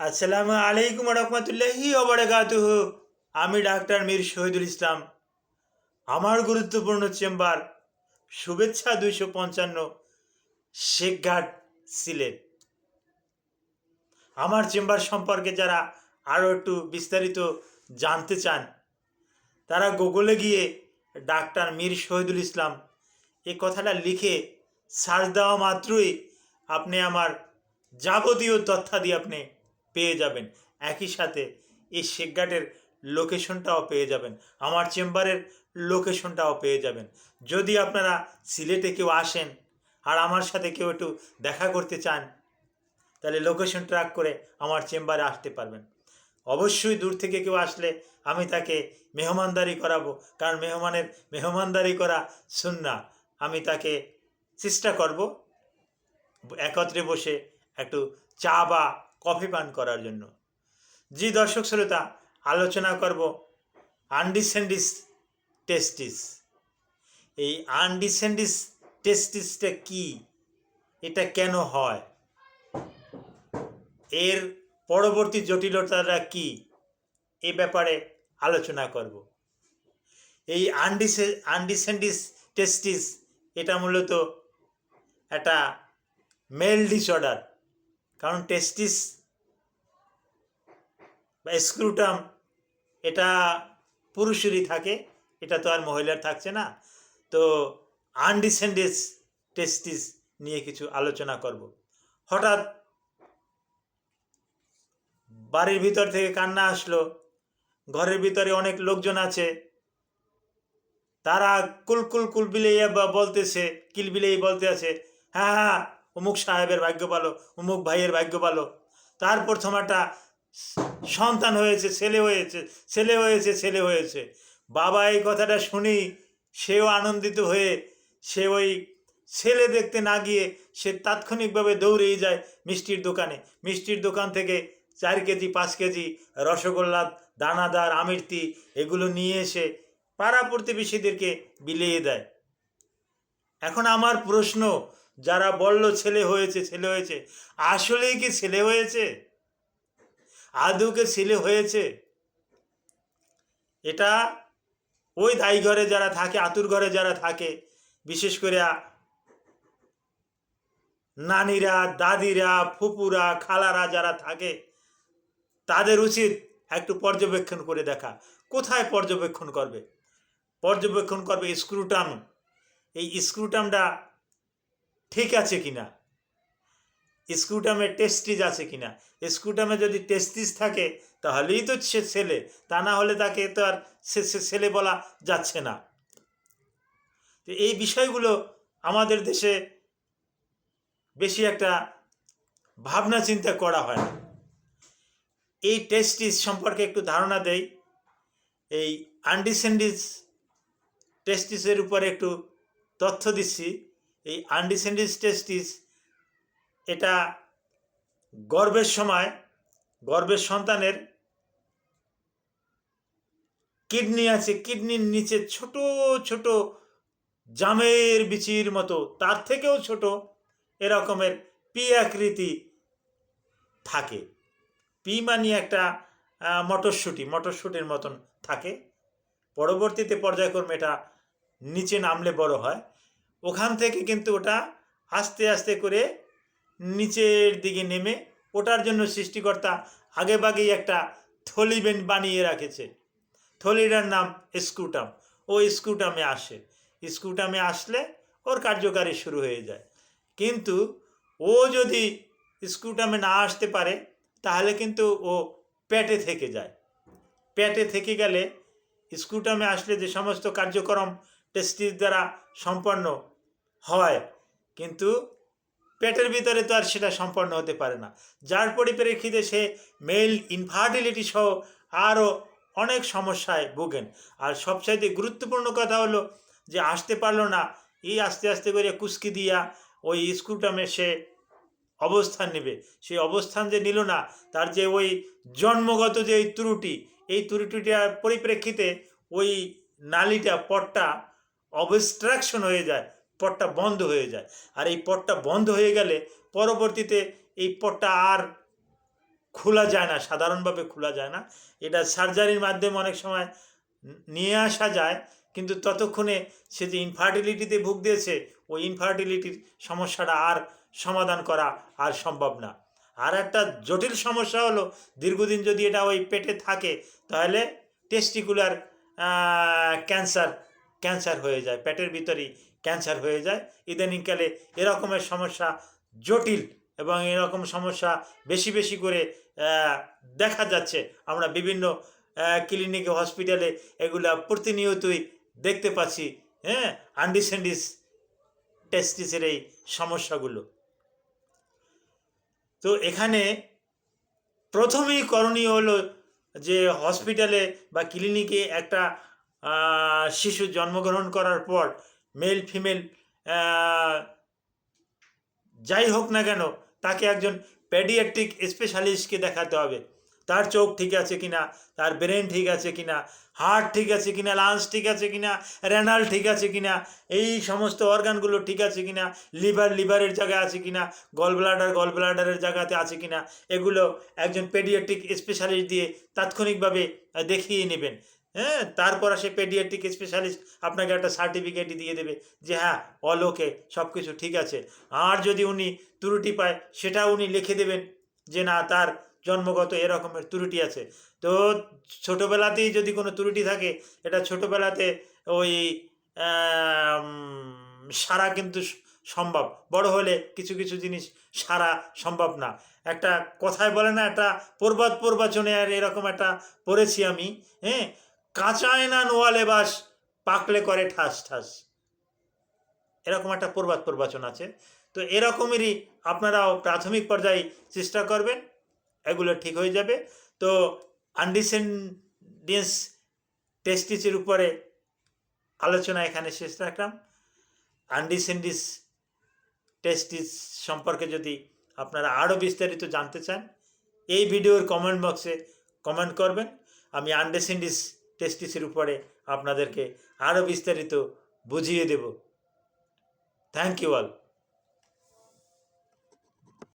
আসসালামু আলাইকুম রহমতুল্লাহি ওবরাকাতুহ আমি ডাক্তার মীর শহীদুল ইসলাম। আমার গুরুত্বপূর্ণ চেম্বার শুভেচ্ছা দুইশো পঞ্চান্ন শেখঘাট সিলেট। আমার চেম্বার সম্পর্কে যারা আরও একটু বিস্তারিত জানতে চান, তারা গুগলে গিয়ে ডাক্তার মীর শহীদুল ইসলাম এ কথাটা লিখে সার্চ দেওয়া মাত্রই আপনি আমার যাবতীয় তথ্যাদি আপনি পেয়ে যাবেন। একই সাথে এই শেখঘাটের লোকেশনটাও পেয়ে যাবেন। আমার চেম্বারের লোকেশনটাও পেয়ে যাবেন। যদি আপনারা সিলেটে কেউ আসেন আর আমার সাথে কেউ একটু দেখা করতে চান, তাহলে লোকেশন ট্র্যাক করে আমার চেম্বারে আসতে পারবেন। অবশ্যই দূর থেকে কেউ আসলে আমি তাকে মেহমানদারি করাবো, কারণ মেহমানের, মেহমানদারি করা সুন্না। আমি তাকে চেষ্টা করব, একত্রে বসে একটু চা বা কফি পান করার জন্য। জি দর্শক শ্রোতা, আলোচনা করব আনডিসেন্ডিস টেস্টিস। এই আনডিসেন্ডিস টেস্টিসটা কি? এটা কেন হয়? এর পরবর্তী জটিলতাটা কি? এ ব্যাপারে আলোচনা করব। এই আনডিসে, আনডিসেন্ডিস টেস্টিস এটা মূলত একটা মেল ডিসঅর্ডার। কারণ টেস্টিস বা স্ক্রুটাম এটা পুরুষেরই থাকে, এটা তো আর মহিলার থাকছে না। তো আনডিসেন্ডিস টেস্টিস নিয়ে কিছু আলোচনা করব। হঠাৎ বাড়ির ভিতর থেকে কান্না আসলো, ঘরের ভিতরে অনেক লোকজন আছে, তারা কুল কুল কুল বিলেইয়া বা বলতেছে কিল বিলেই বলতে আছে হ্যাঁ হ্যাঁ অমুক সাহেবের ভাগ্য ভালো অমুক ভাইয়ের ভাগ্য ভালো। তারপর একটা সন্তান হয়েছে, ছেলে হয়েছে ছেলে হয়েছে ছেলে হয়েছে। বাবা এই কথাটা শুনি সেও আনন্দিত হয়ে সে ওই ছেলে দেখতে না গিয়ে সে তাৎক্ষণিকভাবে দৌড়েই যায় মিষ্টির দোকানে। মিষ্টির দোকান থেকে চার কেজি, পাঁচ কেজি রসগোল্লা, দানাদার আমিরতি এগুলো নিয়ে এসে পাড়া প্রতিবেশীদেরকে বিলিয়ে দেয়। এখন আমার প্রশ্ন যারা বলল ছেলে হয়েছে ছেলে হয়েছে, আসলেই কি ছেলে হয়েছে? আদৌকে ছেলে হয়েছে? এটা ওই দাই ঘরে যারা থাকে, আতুর ঘরে যারা থাকে, বিশেষ করে নানিরা, দাদিরা, ফুপুরা, খালারা যারা থাকে, তাদের উচিত একটু পর্যবেক্ষণ করে দেখা। কোথায় পর্যবেক্ষণ করবে? পর্যবেক্ষণ করবে স্ক্রুটাম। এই স্ক্রুটামটা ঠিক আছে কিনা? স্ক্রুটামে টেস্টিস আছে কিনা? স্ক্রুটামে যদি টেস্টিস থাকে, তাহলেই তো সে ছেলে। তা না হলে তাকে তো আর সে ছেলে বলা যাচ্ছে না। তো এই বিষয়গুলো আমাদের দেশে বেশি একটা ভাবনা চিন্তা করা হয় না। এই টেস্টিস সম্পর্কে একটু ধারণা দেই। এই আনডিসেন্ডিস টেস্টিসের উপরে একটু তথ্য দিচ্ছি। এই আনডিসেন্ডিস টেস্টিস এটা গর্ভের সময় গর্ভের সন্তানের কিডনি আছে কিডনির নিচে ছোট ছোট জামের বিচির মতো, তার থেকেও ছোট এরকমের পি আকৃতি থাকে। পি মানি একটা মটরশুঁটি, মটরশুঁটির মতন থাকে। পরবর্তীতে পর্যায়ক্রমে এটা নিচে নামলে বড় হয়। ওখান থেকে কিন্তু ওটা আস্তে আস্তে করে নিচের দিকে নেমে ওটার জন্য সৃষ্টিকর্তা আগেভাগেই একটা থলি বেন বানিয়ে রাখেছে। থলিটার নাম স্কুটাম। ও স্কুটামে আসে। স্কুটামে আসলে ওর কার্যকারী শুরু হয়ে যায়। কিন্তু ও যদি স্কুটামে না আসতে পারে, তাহলে কিন্তু ও পেটে থেকে যায়। পেটে থেকে গেলে স্ক্রুটামে আসলে যে সমস্ত কার্যক্রম টেস্টিস দ্বারা সম্পন্ন হয়। কিন্তু পেটের ভিতরে তো আর সেটা সম্পন্ন হতে পারে না। যার পরিপ্রেক্ষিতে সে মেল ইনফার্টিলিটি সহ আরও অনেক সমস্যায় ভোগেন। আর সবচাইতে গুরুত্বপূর্ণ কথা হলো যে, আসতে পারল না, এই আস্তে আস্তে করে কুস্কি দিয়া ওই স্ক্রুটামে সে অবস্থান নেবে। সেই অবস্থান যে নিল না, তার যে ওই জন্মগত যে এই ত্রুটি, এই ত্রুটিটার পরিপ্রেক্ষিতে ওই নালিটা, পটটা অবস্ট্রাকশন হয়ে যায়, পটটা বন্ধ হয়ে যায়। আর এই পটটা বন্ধ হয়ে গেলে পরবর্তীতে এই পটটা আর খোলা যায় না, সাধারণভাবে খোলা যায় না। এটা সার্জারির মাধ্যমে অনেক সময় নিয়ে আসা যায়, কিন্তু ততক্ষণে সে যে ইনফার্টিলিটিতে ভুগতেছে, ওই ইনফার্টিলিটির সমস্যাটা আর সমাধান করা আর সম্ভব না। আর একটা জটিল সমস্যা হলো, দীর্ঘদিন যদি এটা ওই পেটে থাকে, তাহলে টেস্টিকুলার ক্যান্সার ক্যান্সার হয়ে যায়, পেটের ভিতরেই ক্যান্সার হয়ে যায়। ইদানিংকালে এরকমের সমস্যা জটিল এবং এরকম সমস্যা বেশি বেশি করে দেখা যাচ্ছে। আমরা বিভিন্ন ক্লিনিকে হসপিটালে এগুলা প্রতিনিয়তই দেখতে পাচ্ছি হ্যাঁ আন্ডিসেন্ডিস টেস্টিসের এই সমস্যাগুলো। তো এখানে প্রথমেই করণীয় হলো যে হসপিটালে বা ক্লিনিকে একটা শিশু জন্মগ্রহণ করার পর মেল ফিমেল যাই হোক না কেন, তাকে একজন প্যাডিয়াট্রিক স্পেশালিস্টকে দেখাতে হবে। তার চোখ ঠিক আছে কিনা, তার ব্রেন ঠিক আছে কিনা হার্ট ঠিক আছে কিনা লাংস ঠিক আছে কিনা রেনাল ঠিক আছে কিনা, এই সমস্ত অর্গানগুলো ঠিক আছে কিনা লিভার লিভারের জায়গায় আছে কিনা গল ব্লাডার গল ব্লাডারের জায়গাতে আছে কিনা, এগুলো একজন পেডিয়াট্রিক স্পেশালিস্ট দিয়ে তাৎক্ষণিকভাবে দেখিয়ে নেবেন। হ্যাঁ তারপর সে পেডিয়াট্রিক স্পেশালিস্ট আপনাকে একটা সার্টিফিকেট দিয়ে দেবে যে হ্যাঁ অলোকে সব কিছু ঠিক আছে। আর যদি উনি ত্রুটি পায়, সেটা উনি লিখে দেবেন যে না, তার জন্মগত এরকমের ত্রুটি আছে। তো ছোটোবেলাতেই যদি কোনো ত্রুটি থাকে, এটা ছোটোবেলাতে ওই সারা কিন্তু সম্ভব। বড় হলে কিছু কিছু জিনিস সারা সম্ভব না। একটা কথায় বলে না, একটা পর্বত পূর্বাচনে আর এরকম একটা পড়েছি আমি হ্যাঁ? কাঁচায় না নোয়ালে বাস, পাকলে করে ঠাস ঠাস। এরকম একটা প্রবাদ প্রবাচন আছে। তো এরকমেরই আপনারাও প্রাথমিক পর্যায়ে চেষ্টা করবেন, এগুলো ঠিক হয়ে যাবে। তো আনডিসেন্ডেন্স টেস্টিসের উপরে আলোচনা এখানে শেষ রাখলাম। আনডিসেন্ডিস টেস্টিস সম্পর্কে যদি আপনারা আরও বিস্তারিত জানতে চান, এই ভিডিওর কমেন্ট বক্সে কমেন্ট করবেন। আমি আনডিসেন্ডিস টেস্টিসের উপরে আপনাদেরকে আরও বিস্তারিত বুঝিয়ে দেব। Thank you all